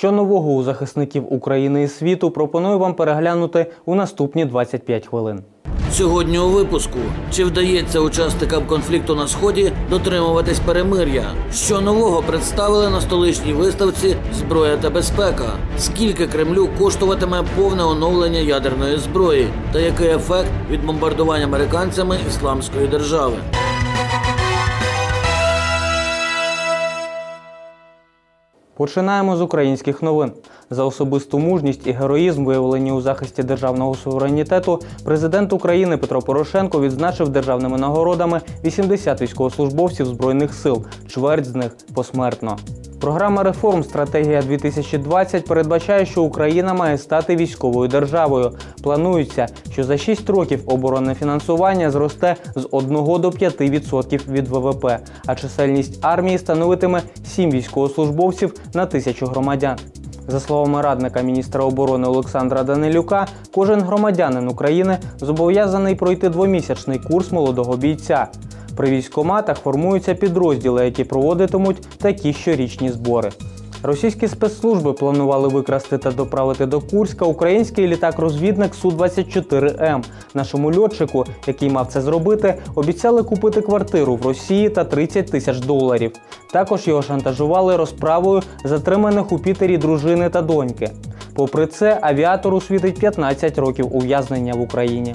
Що нового у захисників України і світу пропоную вам переглянути у наступні 25 хвилин. Сьогодні у випуску чи вдається учасникам конфлікту на сході дотримуватись перемир'я? Що нового представили на столичній виставці Зброя та безпека? Скільки Кремлю коштуватиме повне оновлення ядерної зброї? Та який ефект від бомбардування американцями ісламської держави? Починаємо з українських новин. За особисту мужність і героїзм, виявлені у захисті державного суверенітету, президент України Петро Порошенко відзначив державними нагородами 80 військовослужбовців збройних сил, чверть з них посмертно. Програма реформ Стратегія 2020 передбачає, що Україна має стати військовою державою. Планується, що за 6 років оборонне фінансування зросте з 1 до 5% від ВВП, а чисельність армії становитиме 7 військовослужбовців на тисячу громадян. За словами радника міністра оборони Олександра Данилюка, кожен громадянин України зобов'язаний пройти двомісячний курс молодого бійця. При військоматах формуються підрозділи, які проводитимуть такі щорічні збори. Російські спецслужби планували викрасти та доправити до Курська український літак-розвідник Су-24М. Нашому льотчику, який мав це зробити, обіцяли купити квартиру в Росії та 30 тисяч доларів. Також його шантажували розправою затриманих у Пітері дружини та доньки. Попри це, авіатору світить 15 років ув'язнення в Україні.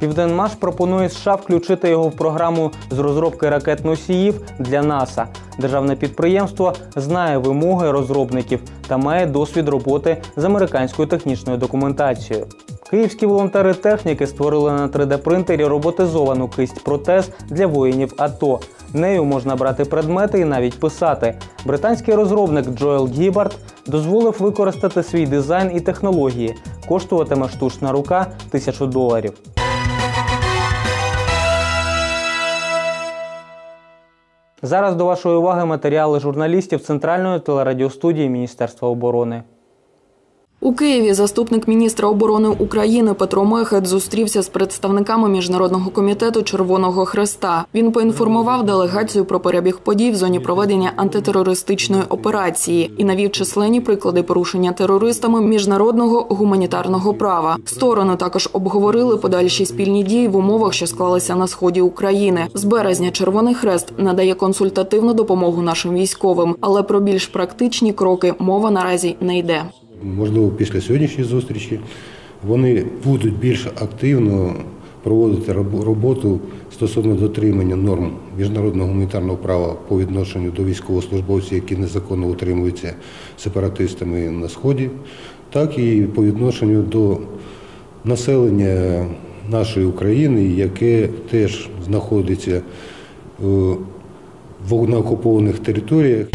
Південмаш пропонує США включити його в програму з розробки ракет-носіїв для НАСА. Державне підприємство знає вимоги розробників та має досвід роботи з американською технічною документацією. Київські волонтери техніки створили на 3D-принтері роботизовану кисть протез для воїнів АТО. Нею можна брати предмети і навіть писати. Британський розробник Джоел Гібард дозволив використати свій дизайн і технології. Коштуватиме штучна рука тисячу доларів. Зараз до вашої уваги матеріали журналістів Центральної телерадіостудії Міністерства оборони. У Києві заступник міністра оборони України Петро Мехет зустрівся з представниками міжнародного комітету Червоного Хреста. Він поінформував делегацію про перебіг подій в зоні проведення антитерористичної операції і навів численні приклади порушення терористами міжнародного гуманітарного права. Сторони також обговорили подальші спільні дії в умовах, що склалися на сході України. З березня Червоний Хрест надає консультативну допомогу нашим військовим, але про більш практичні кроки мова наразі не йде. Можливо, після сьогоднішньої зустрічі вони будуть більш активно проводити роботу стосовно дотримання норм міжнародного гуманітарного права по відношенню до військовослужбовців, які незаконно утримуються сепаратистами на сході, так і по відношенню до населення нашої України, яке теж знаходиться е, на окупованих територіях.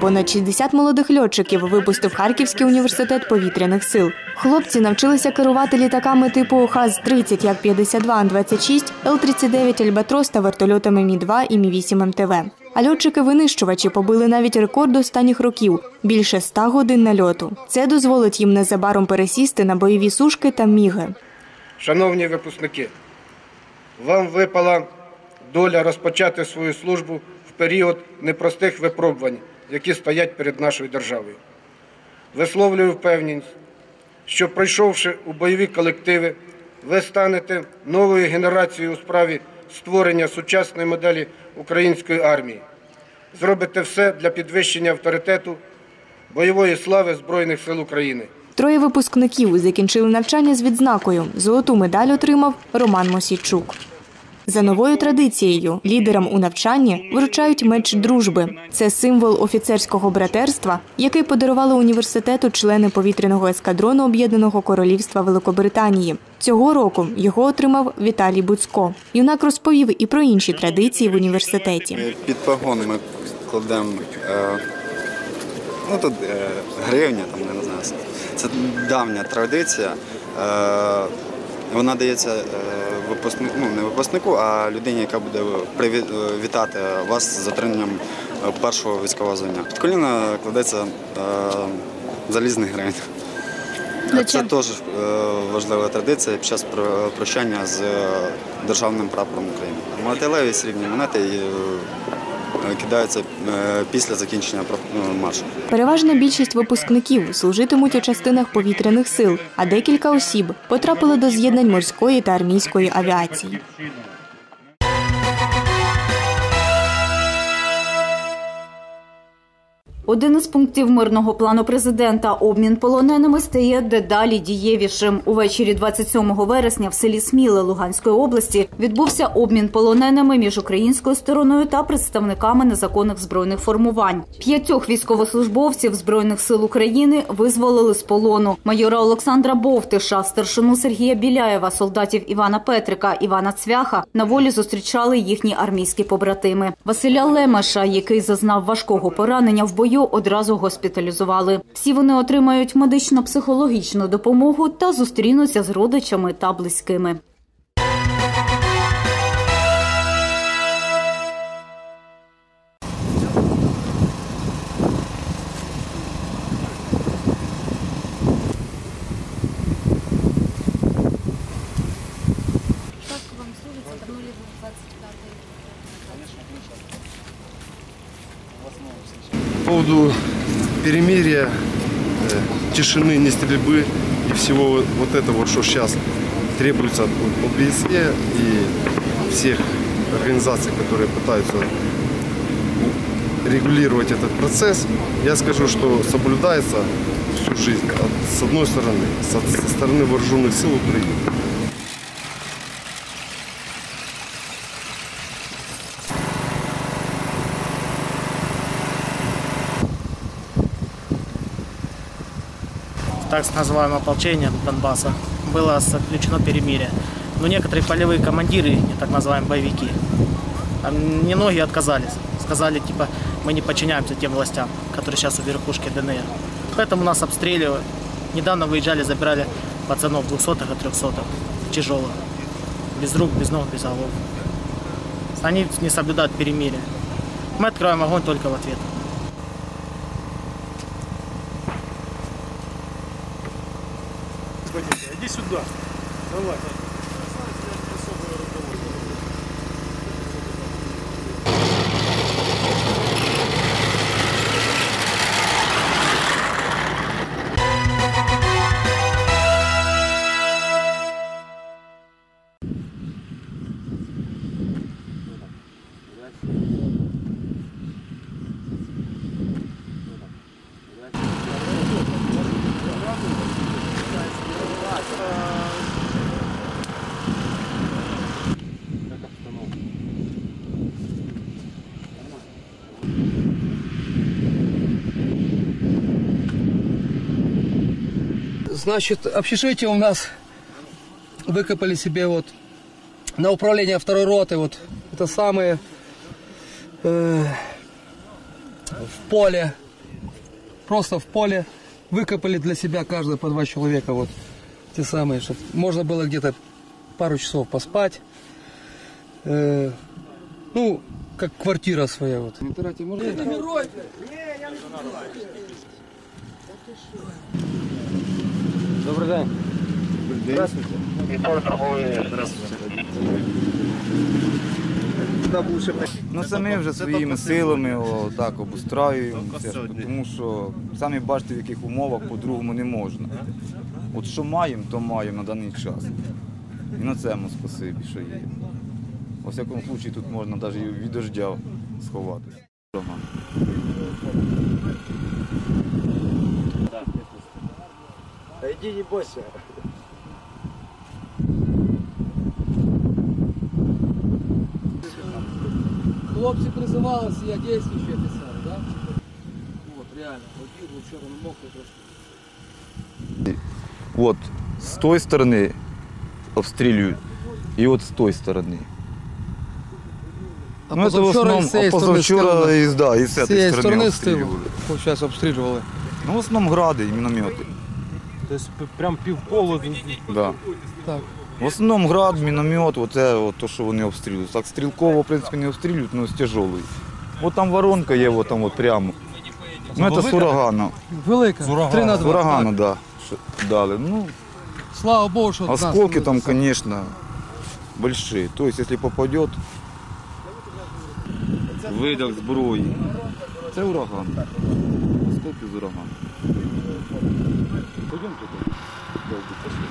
Понад 60 молодих льотчиків випустив Харківський університет повітряних сил. Хлопці навчилися керувати літаками типу ХАЗ-30 як 52 Ан-26, Л-39 Альбатрос та вертольотами Мі-2 і Мі-8 МТВ. А льотчики-винищувачі побили навіть рекорд останніх років більше 100 годин нальоту. Це дозволить їм незабаром пересісти на бойові сушки та міги. Шановні випускники, вам випала доля розпочати свою службу в період непростих випробувань, які стоять перед нашою державою. Висловлюю впевненість, що пройшовши у бойові колективи, ви станете новою генерацією у справі створення сучасної моделі української армії. Зробите все для підвищення авторитету, бойової слави Збройних сил України. Троє випускників закінчили навчання з відзнакою. Золоту медаль отримав Роман Мосійчук. За новою традицією лідерам у навчанні вручають меч дружби. Це символ офіцерського братерства, який подарували університету члени повітряного ескадрону Об'єднаного Королівства Великобританії. Цього року його отримав Віталій Буцько. Юнак розповів і про інші традиції в університеті. Під погон ми кладемо е, ну тут е, гривня, там не знаю. Це давня традиція. Е, вона дається випускнику, ну не випускнику, а людині, яка буде вітати вас з отриманням першого військового звання. Під коліна кладеться залізний грань. Це теж е, важлива традиція під час про- прощання з е, державним прапором України. Металеві срібні монети е, кидаються е, після закінчення е, маршу. Переважна більшість випускників служитимуть у частинах повітряних сил, а декілька осіб потрапили до з'єднань морської та армійської авіації. Один із пунктів мирного плану президента обмін полоненими стає дедалі дієвішим. Увечері 27 вересня в селі Сміле Луганської області відбувся обмін полоненими між українською стороною та представниками незаконних збройних формувань. П'ятьох військовослужбовців збройних сил України визволили з полону. Майора Олександра Бовтиша, старшину Сергія Біляєва, солдатів Івана Петрика, Івана Цвяха на волі зустрічали їхні армійські побратими. Василя Лемеша, який зазнав важкого поранення в бою, одразу госпіталізували. Всі вони отримають медично-психологічну допомогу та зустрінуться з родичами та близькими. По поводу перемирия, э, тишины, не стрельбы и всего вот этого, что сейчас требуется от ОБСЕ и всех организаций, которые пытаются регулировать этот процесс, я скажу, что соблюдается всю жизнь. От- с одной стороны, со, со стороны вооруженных сил Украины. Так называемое ополчение Донбасса, было заключено перемирие. Но некоторые полевые командиры, так называемые боевики, немногие отказались. Сказали, типа, мы не подчиняемся тем властям, которые сейчас у верхушки ДНР. Поэтому нас обстреливают. Недавно выезжали, забирали пацанов 200-х и 300-х, тяжелых. Без рук, без ног, без голов. Они не соблюдают перемирие. Мы открываем огонь только в ответ. Иди сюда. Давай. Значит, общежитие у нас выкопали себе вот на управление второй роты, вот это самое э, в поле, просто в поле выкопали для себя каждый по два человека, вот те самые, чтобы можно было где-то пару часов поспать. Э, ну, как квартира своя вот. Добрий день. Ну це ми вже своїми силами о, так обустраюємося, тому що самі бачите, в яких умовах по-другому не можна. От що маємо, то маємо на даний час. І на цьому спасибі, що є. У всякому випадку тут можна навіть від дождя сховатися. Ага. Иди не бойся. Хлопці призивалися, я дійствуючий офіцер, да? Вот, реально. От був вчора на мокрий трошки. От з тої сторони обстрілюють, і от з тої сторони. А ну, це в позавчора основному, з цієї а сторони позавчора стріляли. і, да, і з З цієї цієї сторони сторони з тилу. обстрілювали. Зараз обстрілювали. Ну, в основному гради і міномети. То есть прям півполу Да. Так. В основному град, міномет, оце от то, що вони обстрілюють. Так стрілково, в принципі, не обстрілюють, але з тяжелої. От там воронка є, от там от прямо. Ну, це з урагана. Велика. Три на З два. урагана, так. Да. що дали. Ну, Слава Богу, что нас осколки не там, самое. конечно, большие. То есть, если попадет, видав зброї. Це ураган. Осколки з урагану. Пойдем туди. Довго пошли.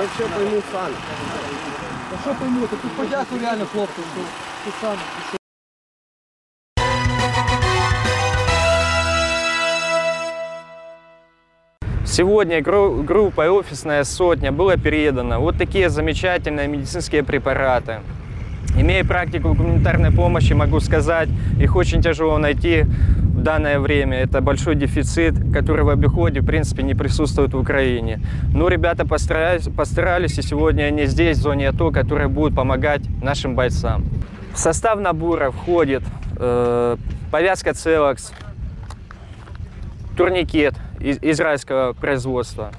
Я все пойму сам. Та що пойму, та тут подякую реально хлопцям, що ти сам. Сегодня гру- группой «Офисная сотня» было передано вот такие замечательные медицинские препараты. Имея практику гуманитарной помощи, могу сказать, их очень тяжело найти в данное время. Это большой дефицит, который в обиходе, в принципе, не присутствует в Украине. Но ребята постарались, постарались и сегодня они здесь, в зоне АТО, которые будут помогать нашим бойцам. В состав набора входит э, повязка «Целокс», турникет из- израильского производства,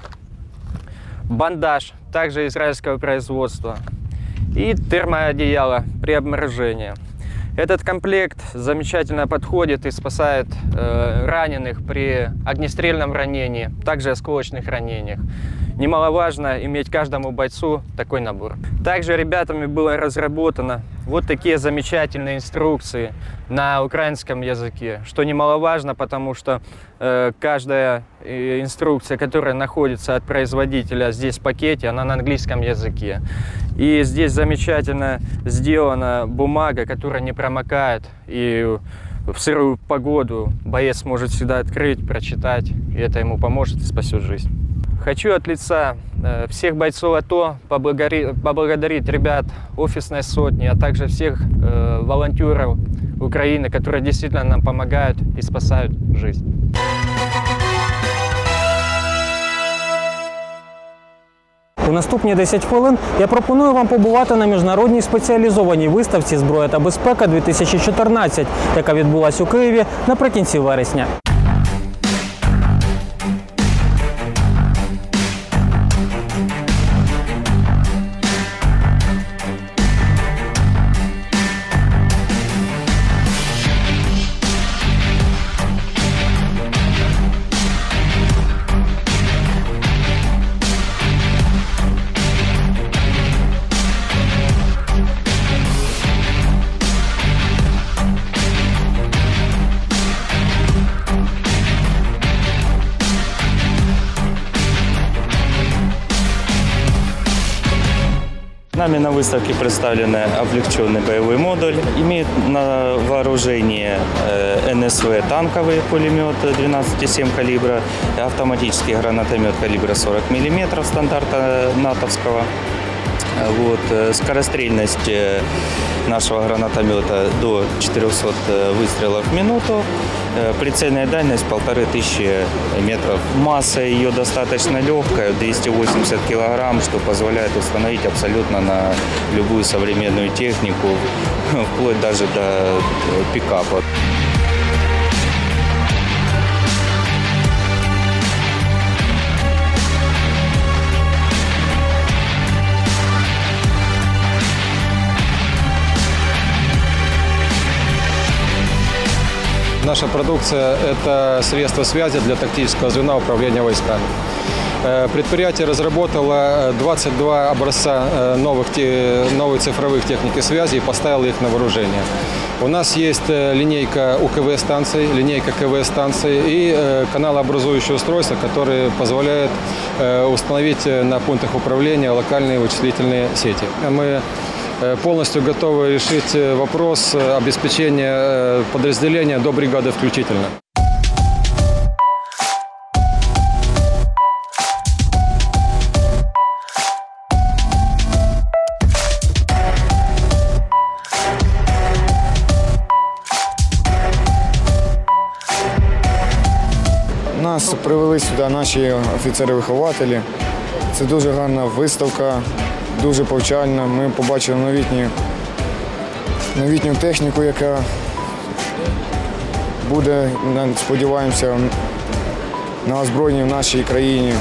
бандаж также израильского производства и термоодеяло при обморожении. Этот комплект замечательно подходит и спасает э, раненых при огнестрельном ранении, также осколочных ранениях. Немаловажно иметь каждому бойцу такой набор. Также ребятами было разработано вот такие замечательные инструкции на украинском языке, что немаловажно, потому что э, каждая э, инструкция, которая находится от производителя здесь в пакете, она на английском языке. И здесь замечательно сделана бумага, которая не промокает, и в сырую погоду боец может всегда открыть, прочитать, и это ему поможет и спасет жизнь. Хочу от лица э, всех бойцов АТО поблагодари- поблагодарить ребят офисной сотни, а также всех э, волонтеров Украины, которые действительно нам помогают и спасают жизнь. У наступні 10 хвилин я пропоную вам побувати на міжнародній спеціалізованій виставці Зброя та безпека 2014, яка відбулась у Києві наприкінці вересня. Нами на выставке представлены облегченный боевой модуль. Имеет на вооружении э, НСВ танковый пулемет 12,7 калибра, автоматический гранатомет калибра 40 мм стандарта натовского. Вот, э, скорострельность э, нашего гранатомета до 400 э, выстрелов в минуту. Э, Прицельная дальность 1500 метров. Масса ее достаточно легкая, 280 килограмм, что позволяет установить абсолютно на любую современную технику, вплоть даже до э, пикапа. Наша продукция – это средство связи для тактического звена управления войсками. Э, Предприятие разработало э, 22 образца э, новых, новой цифровых техники связи и поставило их на вооружение. У нас есть э, линейка УКВ-станций, линейка КВ-станций и э, каналообразующее устройство, которое позволяет э, установить э, на пунктах управления локальные вычислительные сети. Мы э, полностью готовы решить э, вопрос э, обеспечения э, подразделения до бригады включительно. Нас привели сюди наші офіцери-вихователі. Це Це дуже гарна виставка, дуже повчальна. Ми побачили новітню, новітню техніку, яка буде, сподіваємося, на озброєнні в нашій країні.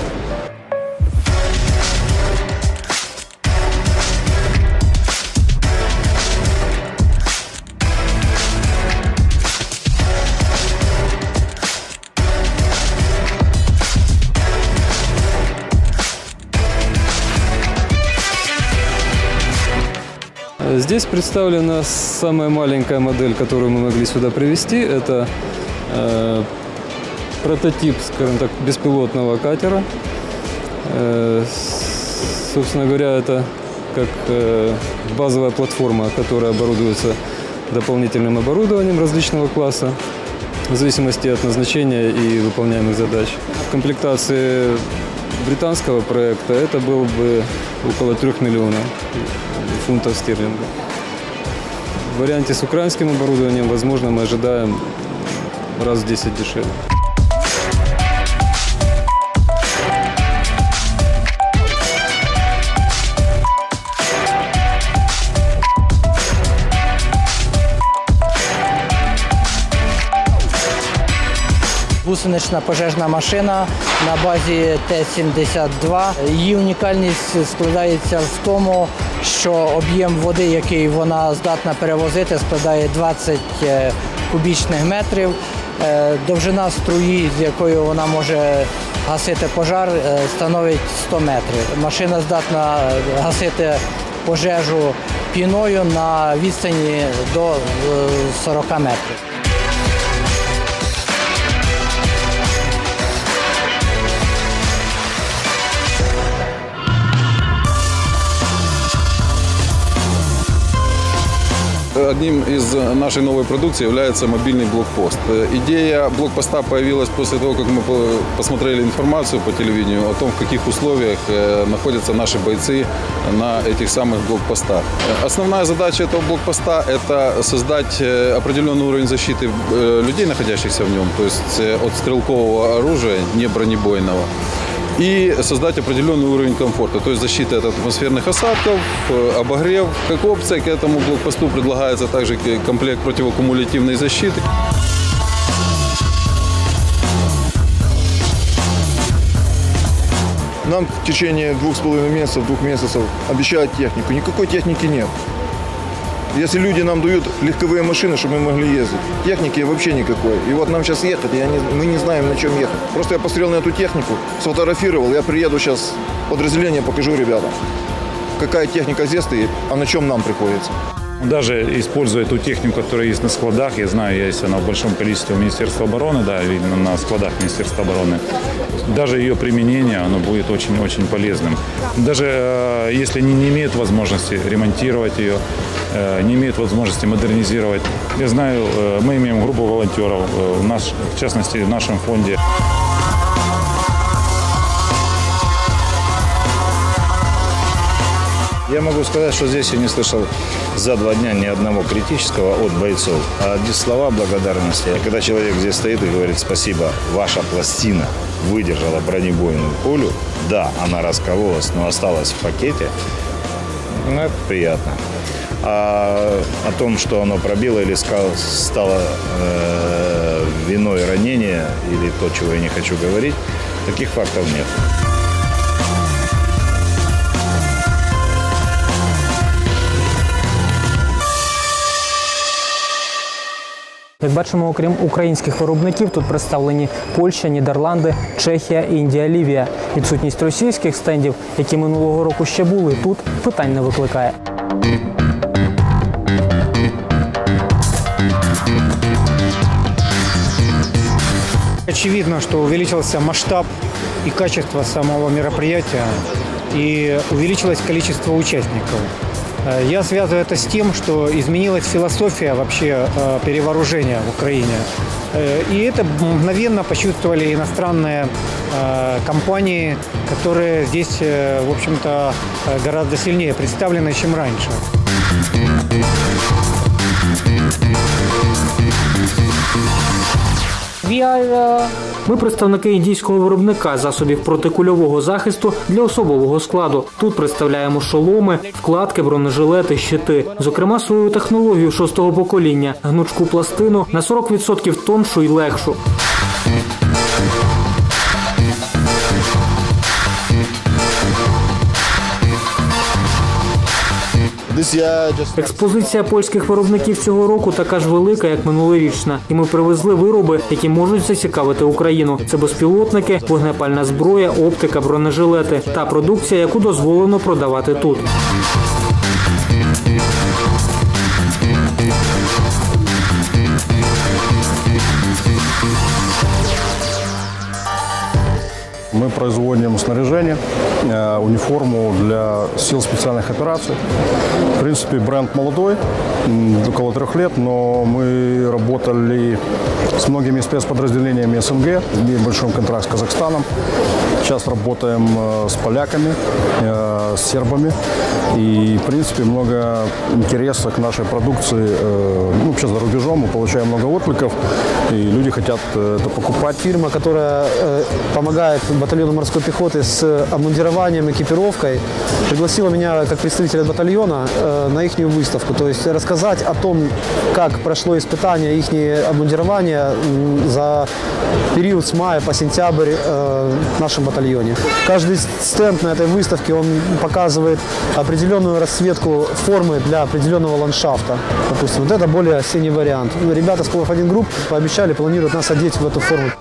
Здесь представлена самая маленькая модель, которую мы могли сюда привезти. Это э, прототип, скажем так, беспилотного катера. Э, собственно говоря, это как э, базовая платформа, которая оборудуется дополнительным оборудованием различного класса в зависимости от назначения и выполняемых задач. В комплектации британского проекта это был бы около 3 миллионов фунтов стерлингов. В варианте с украинским оборудованием, возможно, мы ожидаем раз в 10 дешевле. Гусенична пожежна машина на базі Т-72. Її унікальність складається в тому, що об'єм води, який вона здатна перевозити, складає 20 е, кубічних метрів. Е, Довжина струї, з якою вона може гасити пожар, е, становить 100 метрів. Машина здатна гасити пожежу піною на відстані до е, 40 метрів. Одним из нашей новой продукции является мобильный блокпост. Идея блокпоста появилась после того, как мы по- посмотрели информацию по телевидению о том, в каких условиях находятся наши бойцы на этих самых блокпостах. Основная задача этого блокпоста – это создать определенный уровень защиты людей, находящихся в нем, то есть от стрелкового оружия, не бронебойного и создать определенный уровень комфорта, то есть защита от атмосферных осадков, э, обогрев. Как опция к этому блокпосту предлагается также комплект противокумулятивной защиты. Нам в течение двух с половиной месяцев, двух месяцев обещают технику. Никакой техники нет. Если люди нам дают легковые машины, чтобы мы могли ездить, техники вообще никакой. И вот нам сейчас ехать, я не- мы не знаем, на чем ехать. Просто я посмотрел на эту технику, сфотографировал, я приеду сейчас подразделение, покажу ребятам, какая техника здесь стоит, а на чем нам приходится. Даже используя ту технику, которая есть на складах, я знаю, есть она в большом количестве у Министерства обороны, да, видно на складах Министерства обороны. Даже ее применение, оно будет очень-очень полезным. Даже э, если они не имеют возможности ремонтировать ее, не имеют возможности модернизировать. Я знаю, э, мы имеем группу волонтеров, э, в наш, в частности, в нашем фонде. Я могу сказать, что здесь я не слышал за два дня ни одного критического от бойцов. А одни слова благодарности. Когда человек здесь стоит и говорит спасибо, ваша пластина выдержала бронебойную пулю, да, она раскололась, но осталась в пакете, ну, это приятно. А о том, что оно пробило или стало э, виной ранения или то, чего я не хочу говорить, таких фактов нет. Як бачимо, окрім українських виробників, тут представлені Польща, Нідерланди, Чехія, Індія, Лівія. Відсутність російських стендів, які минулого року ще були, тут питань не викликає. Очевидно, что увеличился масштаб и качество самого мероприятия, и увеличилось количество участников. Э, Я связываю это с тем, что изменилась философия вообще э, перевооружения в Украине. Э, И это мгновенно почувствовали иностранные компании, которые здесь, в общем-то, гораздо сильнее представлены, чем раньше. Are uh, Ми представники індійського виробника засобів протикульового захисту для особового складу. Тут представляємо шоломи, вкладки, бронежилети, щити. Зокрема, свою технологію шостого покоління, гнучку пластину на 40% тоншу і легшу. Експозиція польських виробників цього року така ж велика, як минулорічна, і ми привезли вироби, які можуть зацікавити Україну. Це безпілотники, вогнепальна зброя, оптика, бронежилети та продукція, яку дозволено продавати тут. Мы производим снаряжение, э, униформу для сил специальных операций. В принципе, бренд молодой, около трех лет, но мы работали с многими спецподразделениями СНГ, имеем большой контракт с Казахстаном. Сейчас работаем э, с поляками, э, с сербами. И, в принципе, много интереса к нашей продукции. Ну, вообще за рубежом мы получаем много откликов, и люди хотят это покупать. Фирма, которая помогает батальону морской пехоты с обмундированием, экипировкой, пригласила меня как представителя батальона э, на их выставку. То есть рассказать о том, как прошло испытание их обмундирования за период с мая по сентябрь э, в нашем батальоне. Каждый стенд на этой выставке, он показывает определенную расцветку формы для определенного ландшафта. Допустим, вот это более осенний вариант. Ну, Ребята с Плов 1 Групп пообещали, планируют нас одеть в эту форму.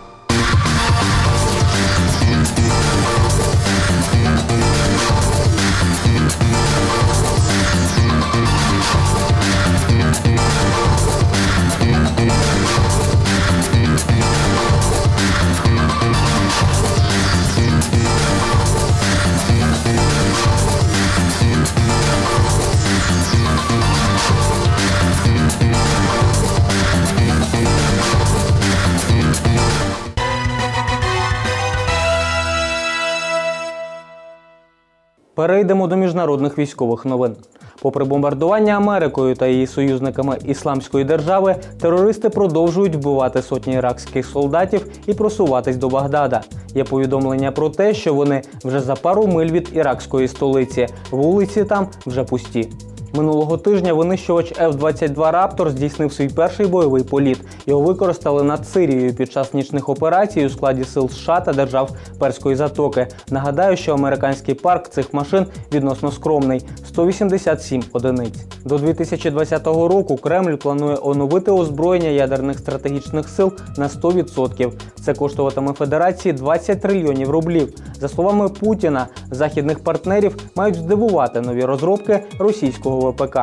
Перейдемо до міжнародних військових новин. Попри бомбардування Америкою та її союзниками Ісламської держави, терористи продовжують вбивати сотні іракських солдатів і просуватись до Багдада. Є повідомлення про те, що вони вже за пару миль від іракської столиці. Вулиці там вже пусті. Минулого тижня винищувач F-22 Раптор здійснив свій перший бойовий політ. Його використали над Сирією під час нічних операцій у складі сил США та держав Перської затоки. Нагадаю, що американський парк цих машин відносно скромний 187 одиниць. До 2020 року Кремль планує оновити озброєння ядерних стратегічних сил на 100%. Це коштуватиме Федерації 20 трильйонів рублів. За словами Путіна, західних партнерів мають здивувати нові розробки російського ВПК.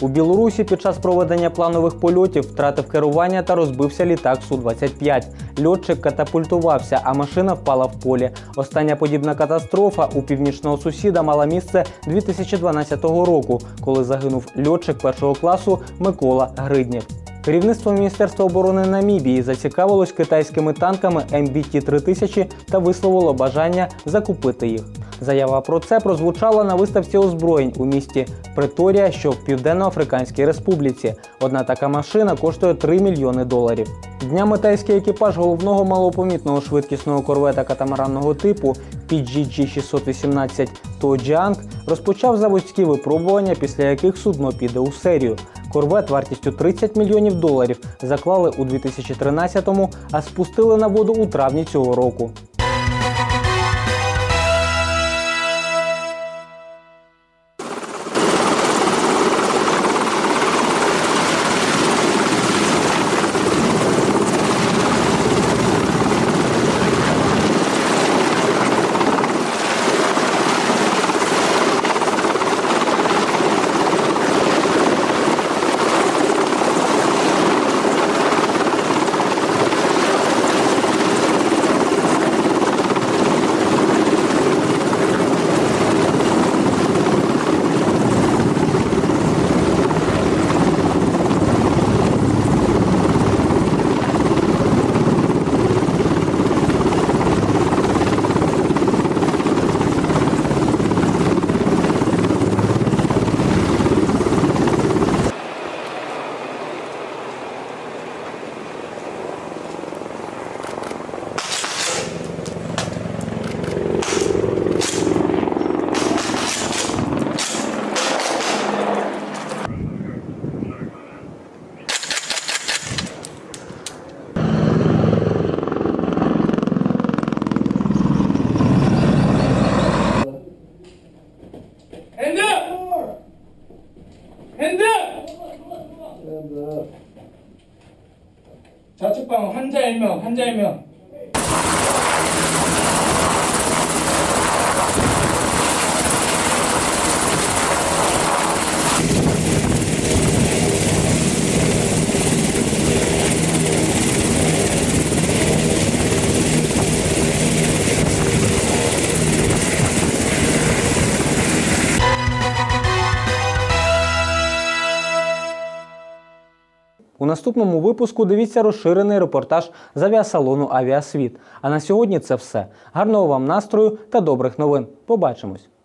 У Білорусі під час проведення планових польотів втратив керування та розбився літак Су-25. Льотчик катапультувався, а машина впала в полі. Остання подібна катастрофа у північного сусіда мала місце 2012 року, коли загинув льотчик першого класу Микола Гриднєв. Керівництво Міністерства оборони Намібії зацікавилось китайськими танками MBT 3000 та висловило бажання закупити їх. Заява про це прозвучала на виставці озброєнь у місті Преторія, що в Південно-Африканській Республіці. Одна така машина коштує 3 мільйони доларів. Днями тайський екіпаж головного малопомітного швидкісного корвета катамаранного типу PGG-618 Тоджіанг розпочав заводські випробування, після яких судно піде у серію. Корвет вартістю 30 мільйонів доларів заклали у 2013-му, а спустили на воду у травні цього року. enzyme наступному випуску дивіться розширений репортаж з авіасалону Авіасвіт. А на сьогодні це все. Гарного вам настрою та добрих новин. Побачимось!